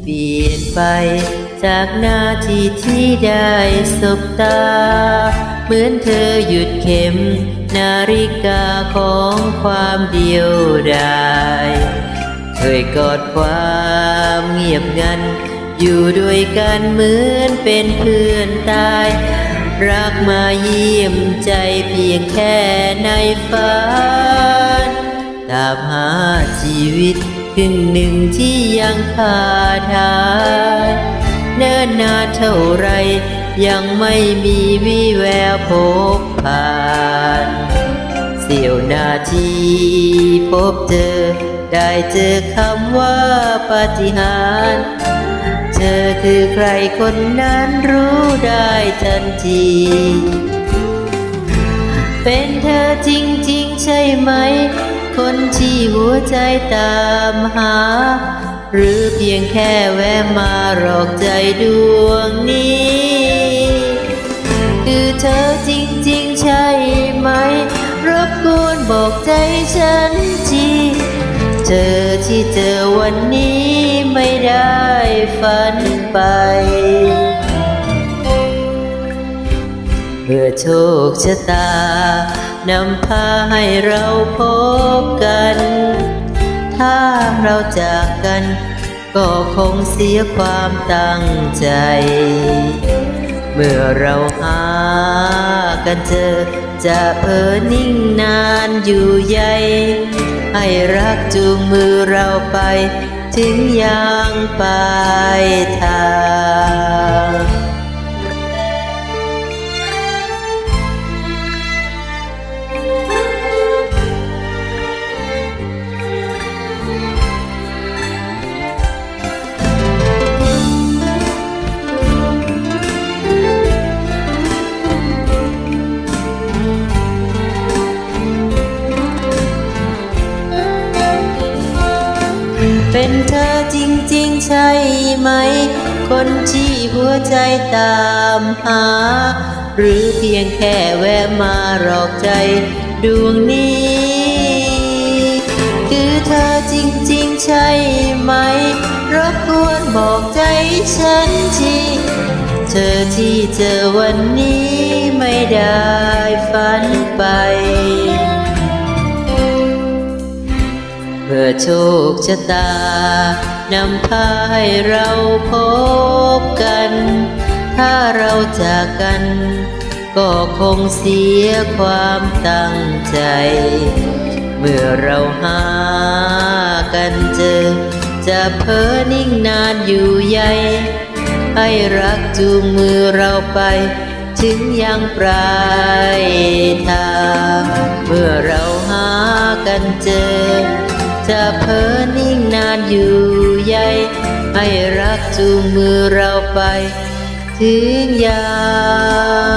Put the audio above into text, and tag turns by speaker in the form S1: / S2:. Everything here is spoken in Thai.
S1: เปลี่ยนไป จากหน้าที่ที่ได้สบตา เหมือนเธอหยุดเข็ม นาฬิกาของความเดียวดายเคยกอดความเงียบงัน อยู่ด้วยกันเหมือนเป็นเพื่อนตาย รักมาเยี่ยมใจเพียงแค่ในฝันตามหาชีวิต ครึ่งหนึ่งที่ยังขาดหายเนิ่นนานเท่าไร ยังไม่มีวิแววพบผ่านเสียวนาทีพบเจอ ได้เจอคำว่าปาฏิหาริย์เธอคือใครคนนั้นรู้ได้ทันทีเป็นเธอจริง ๆ ใช่ไหม คนที่หัวใจตามหา หรือเพียงแค่แวะมาหลอกใจดวงนี้ คือเธอจริงๆใช่ไหม รบกวนบอกใจฉันทีเธอที่เจอวันนี้ไม่ได้ฝันไปเพื่อโชคชะตา นำพาให้เราพบกัน ถ้าเราจากกัน ก็คงเสียความตั้งใจ เมื่อเราหากันเจอ จะเพอนิ่งนานอยู่ใยให้รักจูงมือเราไป ถึงยางปลายทาง ใช่ไหม คนที่หัวใจตามหา หรือเพียงแค่แวะมาหลอกใจดวงนี้ คือเธอจริงๆใช่ไหมรบกวนบอกใจฉันทีเธอที่เจอวันนี้ไม่ได้ฝันไป พื่อโชคชะตานำพาให้เราพบกัน ถ้าเราจากกัน ก็คงเสียความตั้งใจ เมื่อเราหากันเจอ จะเพ้อนิ่งนานอยู่ใยให้รักจูงมือเราไป ถึงยังปลายทางเมื่อเราหากันเจอ จะเพ้อนิ่งนานอยู่ใยให้รักจูงมือเราไป ถึงยา